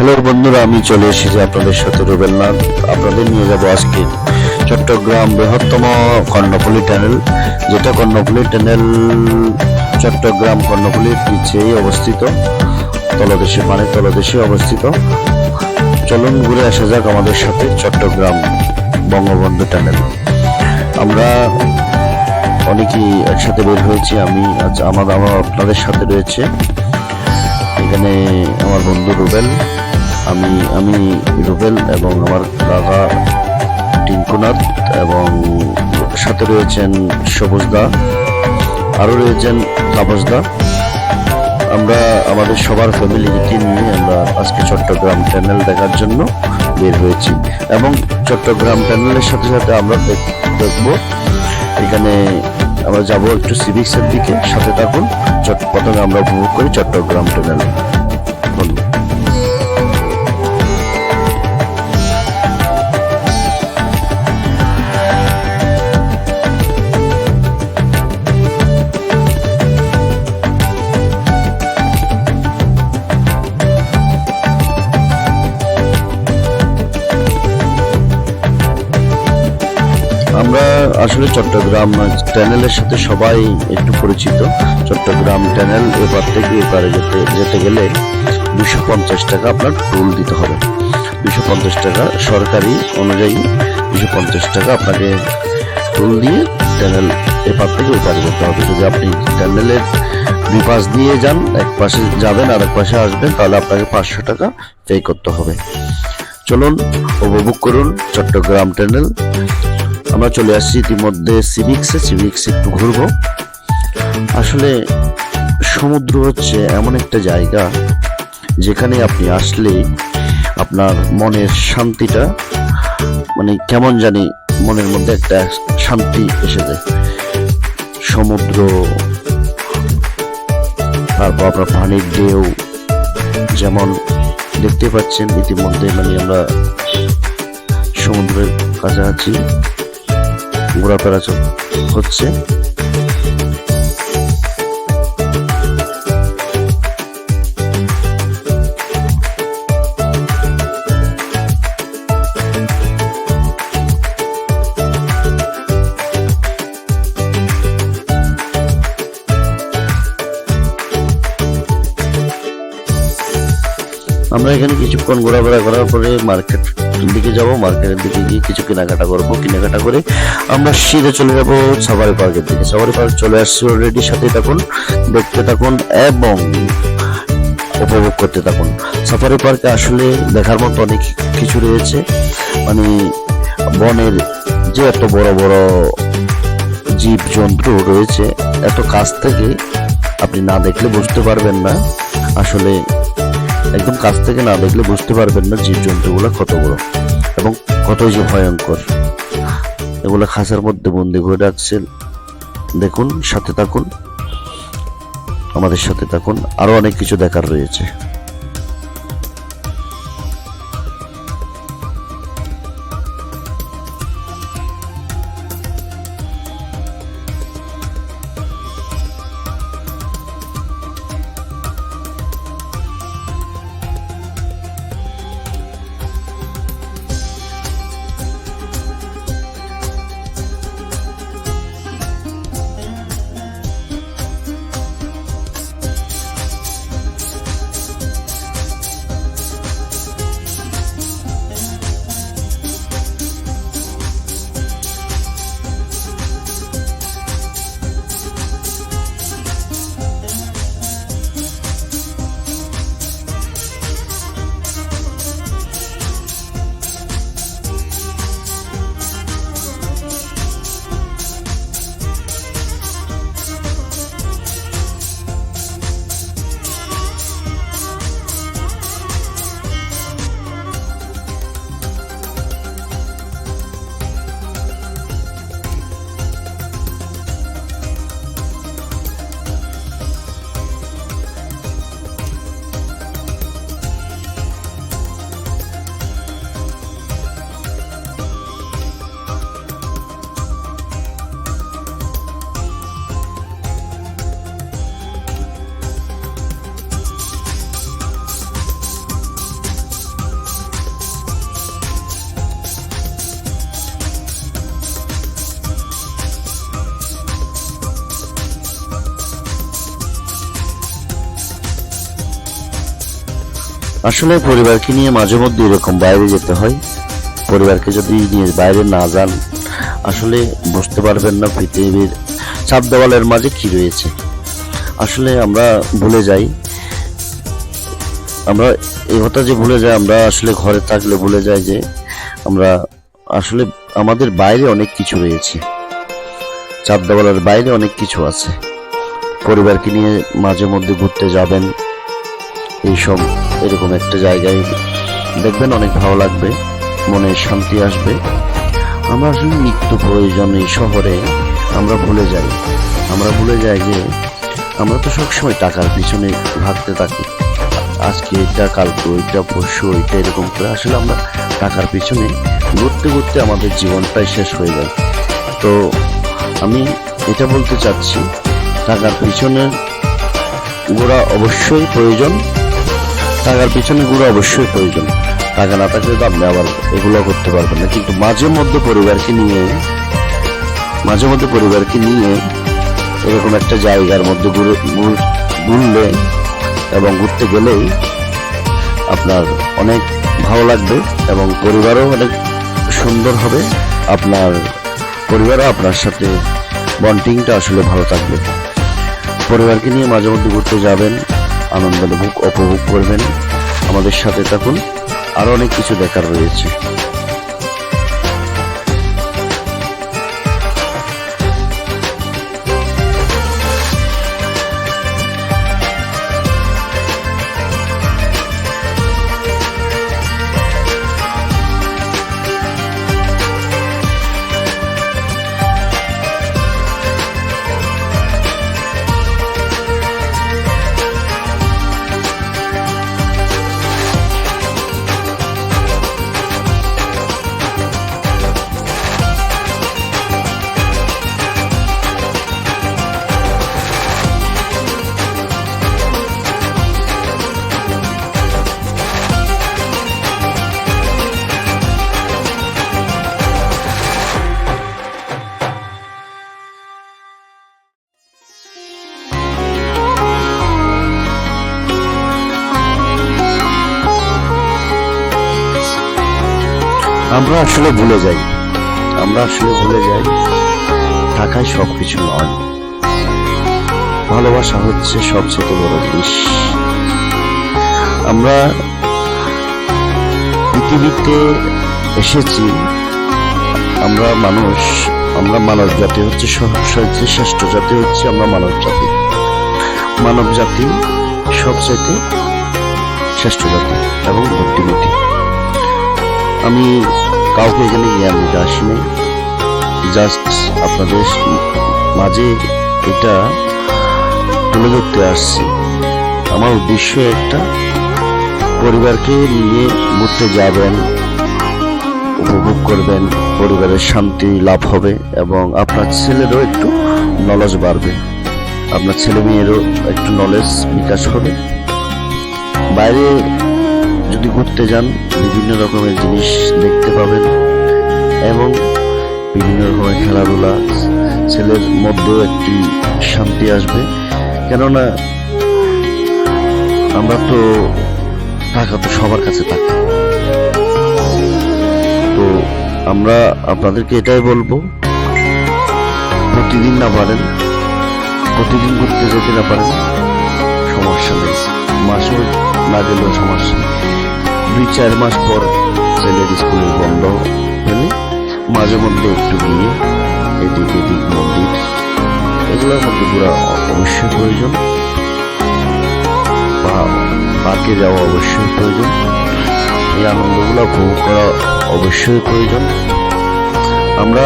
Hello বন্ধুরা, আমি চলে এসেছি আপনাদের সাথে রুবেলনাথ আপনাদের নিয়ে যাব আজকে চট্টগ্রাম বৃহত্তম কর্ণফুলী টানেল যেটা কর্ণফুলী টানেল চট্টগ্রাম কর্ণফুলীর নিচেই অবস্থিত। তলদেশে মানে তলদেশে অবস্থিত। চলুন ঘুরে আসা যাক আমাদের সাথে চট্টগ্রাম বঙ্গবন্ধু টানেল আমরা অনেকেই একসাথে বের হয়েছি, আমি, আজ আমার আমার আপনাদের সাথে রয়েছে। এখানে আমার বন্ধু রুবেল। আমি আমি রুবেল এবং আমার দাদা টিঙ্কুনাথ এবং সাথে রয়েছেন সবুজদা আরও রয়েছেন তাপসদা আমরা আমাদের সবার ফ্যামিলিকে নিয়ে আমরা আজকে চট্টগ্রাম টানেল দেখার জন্য বের হয়েছি এবং চট্টগ্রাম টানেলের সাথে সাথে আমরা দেখ- দেখব। এখানে আমরা যাব একটু সিভিক্সের দিকে, সাথে থাকুন। চট, প্রথমে আমরা উপভোগ করি চট্টগ্রাম টানেল আসলে চট্টগ্রাম চ্যানেলের সাথে সবাই একটু পরিচিত। চট্টগ্রাম চ্যানেল এবার থেকে এবারে যেতে যেতে গেলে দুশো পঞ্চাশ টাকা আপনার টোল দিতে হবে। দুশো পঞ্চাশ টাকা সরকারি অনুযায়ী দুশো পঞ্চাশ টাকা আপনাকে টোল দিয়ে চ্যানেল এপার থেকে ওপারে যেতে হবে। যদি আপনি চ্যানেলের দুই পাশ দিয়ে যান, এক পাশে যাবেন আর এক পাশে আসবেন, তাহলে আপনাকে পাঁচশো টাকা পে করতে হবে। চলুন উপভোগ করুন, চট্টগ্রাম টানেল আমরা চলে আসছি ইতিমধ্যে সিভিক্সে সিভিক্স একটু ঘুরবো। আসলে সমুদ্র হচ্ছে এমন একটা জায়গা যেখানে আপনি আসলে আপনার মনের শান্তিটা মানে কেমন জানি মনের মধ্যে একটা শান্তি এসে যায়। সমুদ্র, তারপর আপনার পানির ঢেউ, যেমন দেখতে পাচ্ছেন ইতিমধ্যে মানে আমরা সমুদ্রের কাছাকাছি ঘোরাফেরা হচ্ছে। আমরা এখানে কিছুক্ষণ ঘোরাফেরা করার পরে মার্কেট দিকে যাব। মার্কেটের দিকে গিয়ে কিছু কেনাকাটা করব। কেনাকাটা করে আমরা সিধে চলে যাব সাফারি পার্কের দিকে। সাফারি পার্ক চলে আসছি অলরেডি সাথে থাকুন, দেখতে থাকুন এবং উপভোগ করতে থাকুন। সাফারি পার্কে আসলে দেখার মতো অনেক কিছু রয়েছে। মানে বনের যে এত বড় বড় জীব জন্তু রয়েছে, এত কাছ থেকে আপনি না দেখলে বুঝতে পারবেন না। আসলে একদম কাছ থেকে না দেখলে বুঝতে পারবেন না জীব জন্তুগুলো কত বড় এবং কত যে ভয়ঙ্কর। এগুলো খাঁচার মধ্যে বন্দি করে রাখছেন। দেখুন, সাথে থাকুন। আমাদের সাথে থাকুন। আরও অনেক কিছু দেখার রয়েছে। আসলে পরিবারকে নিয়ে মাঝে মধ্যে এরকম বাইরে যেতে হয়। পরিবারকে যদি নিয়ে বাইরে না যান, আসলে বুঝতে পারবেন না পৃথিবীর চাপ দেওয়ালের মাঝে কি রয়েছে। আসলে আমরা ভুলে যাই। আমরা এই কথা যে ভুলে যাই, আমরা আসলে ঘরে থাকলে ভুলে যাই যে আমরা আসলে আমাদের বাইরে অনেক কিছু রয়েছে। চাপ দেওয়ালের বাইরে অনেক কিছু আছে। পরিবারকে নিয়ে মাঝে মধ্যে ঘুরতে যাবেন, এইসব এরকম একটা জায়গায় দেখবেন অনেক ভালো লাগবে, মনে শান্তি আসবে। আমরা আসলে নিত্য প্রয়োজন এই শহরে আমরা ভুলে যাই। আমরা ভুলে যাই যে আমরা তো সবসময় টাকার পিছনে ভাগতে থাকি। আজকে এটা, কালকে ওইটা, পরশু ওইটা, এরকম করে আসলে আমরা টাকার পিছনে ঘুরতে ঘুরতে আমাদের জীবনটাই শেষ হয়ে যায়। তো আমি এটা বলতে চাচ্ছি, টাকার পিছনে ঘোরা অবশ্যই প্রয়োজন। টাকার পিছনে ঘোরা অবশ্যই প্রয়োজন। টাকা না থাকলে তো আপনি আবার এগুলো করতে পারবেন না। কিন্তু মাঝে মধ্যে পরিবারকে নিয়ে, মাঝে মধ্যে পরিবারকে নিয়ে এরকম একটা জায়গার মধ্যে ঘুরে, ঘুর- ঘুরলে এবং ঘুরতে গেলেই আপনার অনেক ভালো লাগবে এবং পরিবারও অনেক সুন্দর হবে। আপনার পরিবারও আপনার সাথে বন্ডিংটা আসলে ভালো থাকবে। পরিবারকে নিয়ে মাঝে মধ্যে ঘুরতে যাবেন। আনন্দ উপভোগ করবেন। আমাদের সাথে থাকুন। আরও অনেক কিছু দেখার রয়েছে। আমরা আসলে ভুলে যাই। আমরা আসলে ভুলে যাই টাকায় সবকিছু নয়। ভালোবাসা হচ্ছে সবচেয়ে বড় জিনিস। আমরা পৃথিবীতে এসেছি, আমরা মানুষ, আমরা মানব জাতি হচ্ছে সবচাইতে শ্রেষ্ঠ জাতি হচ্ছে আমরা মানব জাতি। মানব জাতি সবচাইতে শ্রেষ্ঠ জাতি এবং বুদ্ধিমতী আমি কাউকে এখানে জ্ঞান দিতে আসিনি জাস্ট আপনাদের মাঝে এটা তুলে ধরতে আসছি। আমার উদ্দেশ্য একটা, পরিবারকে নিয়ে ঘুরতে যাবেন, উপভোগ করবেন, পরিবারের শান্তি লাভ হবে এবং আপনার ছেলেরও একটু নলেজ বাড়বে। আপনার ছেলে মেয়েরও একটু নলেজ বিকাশ হবে। বাইরে যদি ঘুরতে যান, বিভিন্ন রকমের জিনিস দেখতে পাবেন এবং বিভিন্ন রকমের খেলাধুলা, ছেলের মধ্যেও একটি শান্তি আসবে। কেননা আমরা তো টাকা তো সবার কাছে থাকে। তো আমরা আপনাদেরকে এটাই বলব, প্রতিদিন না পারেন, প্রতিদিন ঘুরতে যেতে না পারেন, সমস্যা নেই। মাসেও না গেলেও সমস্যা নেই। দুই, চার মাস পর ছেলের স্কুল বন্ধ হলে মাঝে মধ্যে একটু গিয়ে এদিক এদিক মন্দির, এগুলোর মধ্যে ঘোরা অবশ্যই প্রয়োজন। বা পার্কে যাওয়া অবশ্যই প্রয়োজন। এই আনন্দগুলো উপভোগ করা অবশ্যই প্রয়োজন। আমরা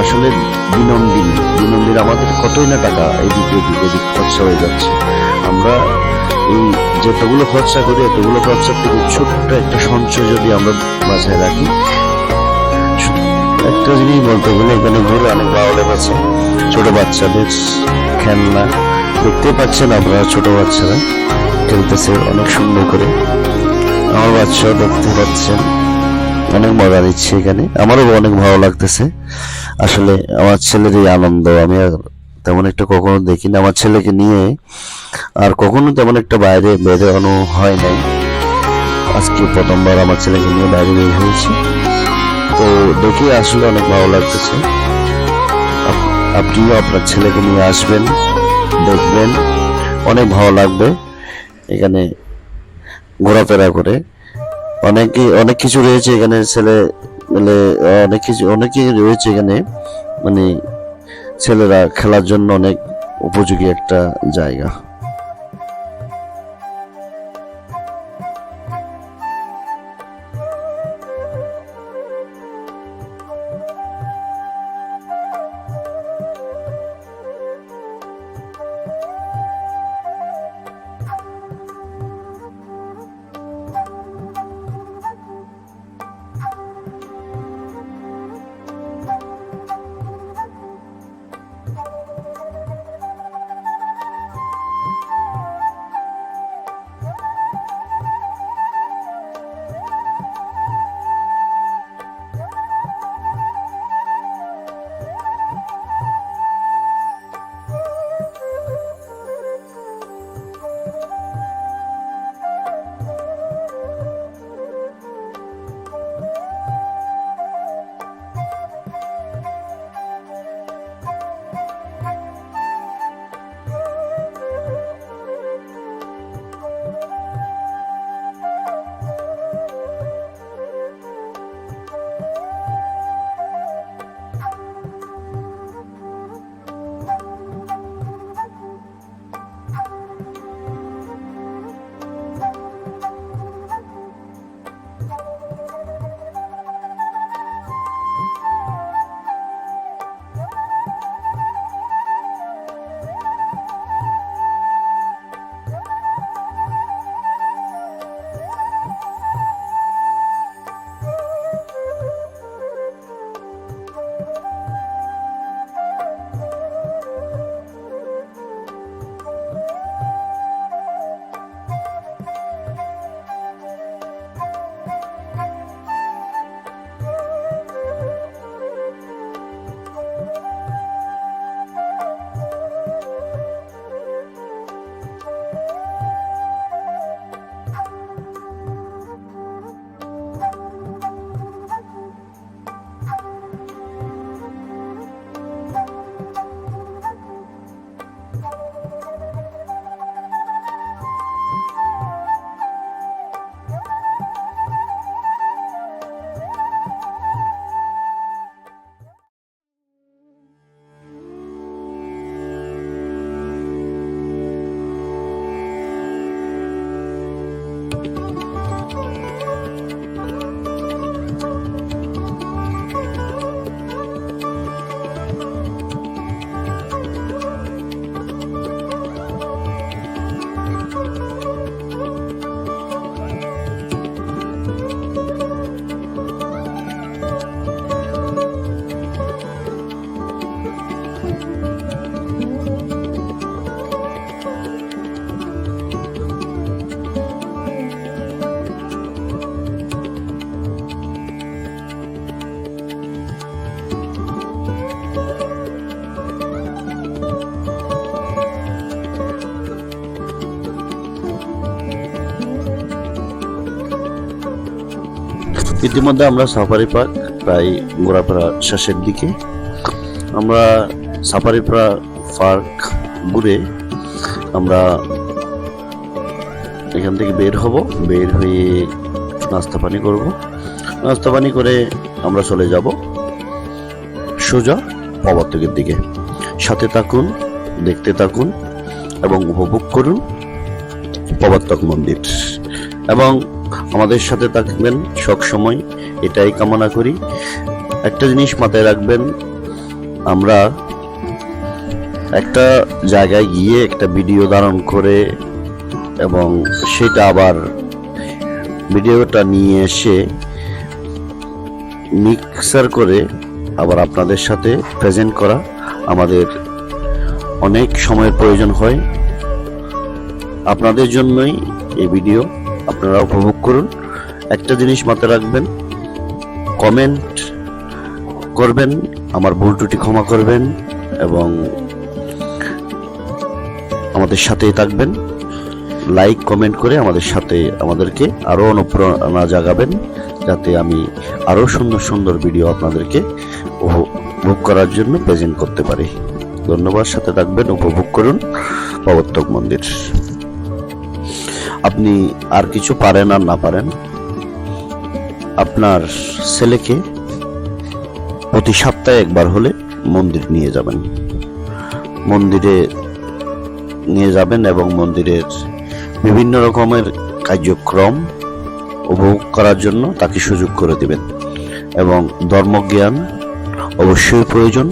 আসলে দিনন্দিন দিনন্দিন আমাদের কতই না টাকা, এদিক এদিক এদিক খরচা হয়ে যাচ্ছে। আমরা এই যতগুলো খরচা করি, এতগুলো খরচার থেকে ছোট্ট একটা সঞ্চয় যদি আমরা বাসায় রাখি একটা জিনিস বলতে গেলে এখানে ঘুরে অনেক ভালো লেগেছে ছোট বাচ্চাদের খেলনা, দেখতে পাচ্ছেন আপনারা ছোট বাচ্চারা, খেলতেছে অনেক সুন্দর করে। আমার বাচ্চাও দেখতে পাচ্ছেন, অনেক মজা নিচ্ছে এখানে। আমারও অনেক ভালো লাগতেছে। আসলে আমার ছেলের এই আনন্দ, আমি আর তেমন একটা কখনো দেখিনি। আমার ছেলেকে নিয়ে আর কখনো তেমন একটা বাইরে বেরোনো হয় নাই। আজকে প্রথমবার আমার ছেলেকে নিয়ে বাইরে বের হয়েছি। তো দেখে আসলে অনেক ভালো লাগতেছে। আপনিও আপনার ছেলেকে নিয়ে আসবেন, দেখবেন। অনেক ভালো লাগবে এখানে ঘোরাফেরা করে। অনেকে, অনেক কিছু রয়েছে এখানে ছেলে মানে অনেক কিছু অনেকই রয়েছে এখানে মানে ছেলেরা খেলার জন্য অনেক উপযোগী একটা জায়গা। ইতিমধ্যে আমরা সাফারি পার্ক প্রায় ঘোরাফেরা শেষের দিকে। আমরা সাফারি পার্ক ঘুরে আমরা এখান থেকে বের হব। বের হয়ে নাস্তা পানি করব। নাস্তা পানি করে আমরা চলে যাব সোজা পবর্তকের দিকে। সাথে থাকুন, দেখতে থাকুন এবং উপভোগ করুন প্রবর্তক মন্দির। এবং আমাদের সাথে থাকবেন সব সময়, এটাই কামনা করি। একটা জিনিস মাথায় রাখবেন, আমরা একটা জায়গায় গিয়ে একটা ভিডিও ধারণ করে এবং সেটা আবার ভিডিওটা নিয়ে এসে মিক্সার করে আবার আপনাদের সাথে প্রেজেন্ট করা আমাদের অনেক সময়ের প্রয়োজন হয়। আপনাদের জন্যই এই ভিডিও। আপনারা উপভোগ করুন। একটা জিনিস মাথায় রাখবেন কমেন্ট করবেন, আমার ভুল ত্রুটি ক্ষমা করবেন এবং আমাদের সাথেই থাকবেন। লাইক কমেন্ট করে আমাদের সাথে আমাদেরকে আরও অনুপ্রেরণা জাগাবেন, যাতে আমি আরও সুন্দর সুন্দর ভিডিও আপনাদেরকে উপভোগ করার জন্য প্রেজেন্ট করতে পারি। ধন্যবাদ, সাথে থাকবেন, উপভোগ করুন। প্রবর্তক মন্দির। আপনি আর কিছু পারেন আর না পারেন, আপনার ছেলেকে প্রতি সপ্তাহে একবার হলে মন্দির নিয়ে যাবেন। মন্দিরে নিয়ে যাবেন এবং মন্দিরের বিভিন্ন রকমের কার্যক্রম উপভোগ করার জন্য তাকে সুযোগ করে দেবেন এবং ধর্মজ্ঞান অবশ্যই প্রয়োজন।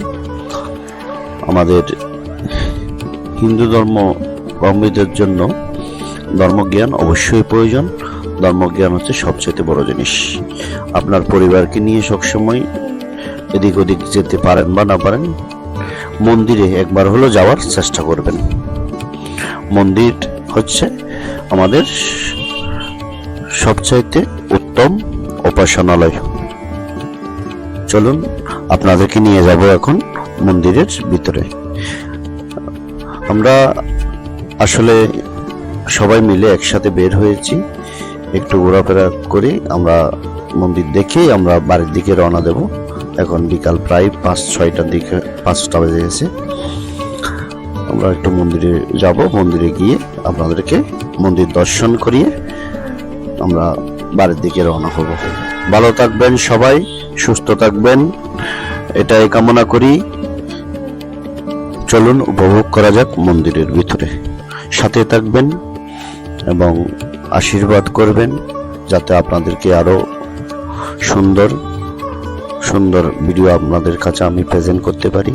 আমাদের হিন্দু ধর্ম কর্মীদের জন্য ধর্মজ্ঞান অবশ্যই প্রয়োজন। ধর্মজ্ঞান হচ্ছে সবচেয়ে বড় জিনিস। আপনার পরিবারকে নিয়ে সবসময় এদিক ওদিক যেতে পারেন বা না পারেন, মন্দিরে একবার হলো যাওয়ার চেষ্টা করবেন। মন্দির হচ্ছে আমাদের সবচাইতে উত্তম উপাসনালয়। চলুন, আপনাদেরকে নিয়ে যাব এখন মন্দিরের ভিতরে। আমরা আসলে সবাই মিলে একসাথে বের হয়েছি। একটু ঘোরাফেরা করে আমরা মন্দির দেখেই আমরা বাড়ির দিকে রওনা দেব। এখন বিকাল প্রায় পাঁচ ছয়টার দিকে, পাঁচটা বেজে গেছে। আমরা একটু মন্দিরে যাব। মন্দিরে গিয়ে আপনাদেরকে মন্দির দর্শন করিয়ে আমরা বাড়ির দিকে রওনা হব। ভালো থাকবেন সবাই, সুস্থ থাকবেন। এটাই কামনা করি। চলুন, উপভোগ করা যাক মন্দিরের ভিতরে। সাথে থাকবেন এবং আশীর্বাদ করবেন যাতে আপনাদেরকে আরও সুন্দর সুন্দর ভিডিও আপনাদের কাছে আমি প্রেজেন্ট করতে পারি।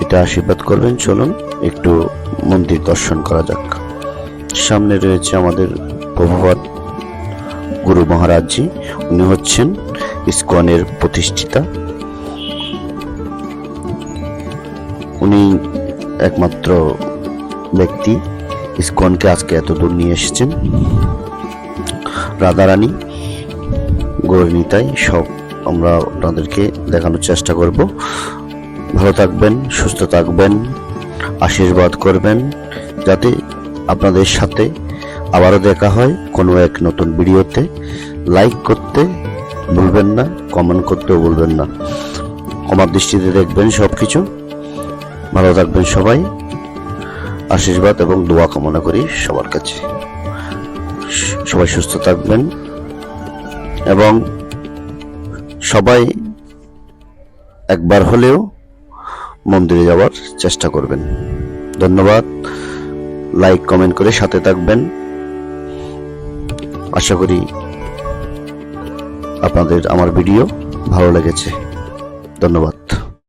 এটা আশীর্বাদ করবেন। চলুন একটু মন্দির দর্শন করা যাক। সামনে রয়েছে আমাদের প্রভুপাত গুরু মহারাজজি। উনি হচ্ছেন ইসকনের প্রতিষ্ঠিতা। উনি একমাত্র ব্যক্তি। ইসকনকে আজকে এত দূর নিয়ে এসেছেন? রাধারানী, গৌরনীতাই, সব আমরা আপনাদেরকে দেখানোর চেষ্টা করব। ভালো থাকবেন, সুস্থ থাকবেন, আশীর্বাদ করবেন, যাতে আপনাদের সাথে আবারও দেখা হয় কোনো এক নতুন ভিডিওতে। লাইক করতে ভুলবেন না, কমেন্ট করতেও ভুলবেন না। আমার দৃষ্টিতে দেখবেন সব কিছু ভালো থাকবেন সবাই। আশীর্বাদ এবং দোয়া কামনা করি সবার কাছে। সবাই সুস্থ থাকবেন এবং সবাই একবার হলেও মন্দিরে যাওয়ার চেষ্টা করবেন। ধন্যবাদ। লাইক, কমেন্ট করে সাথে থাকবেন। আশা করি আপনাদের আমার ভিডিও ভালো লেগেছে। ধন্যবাদ।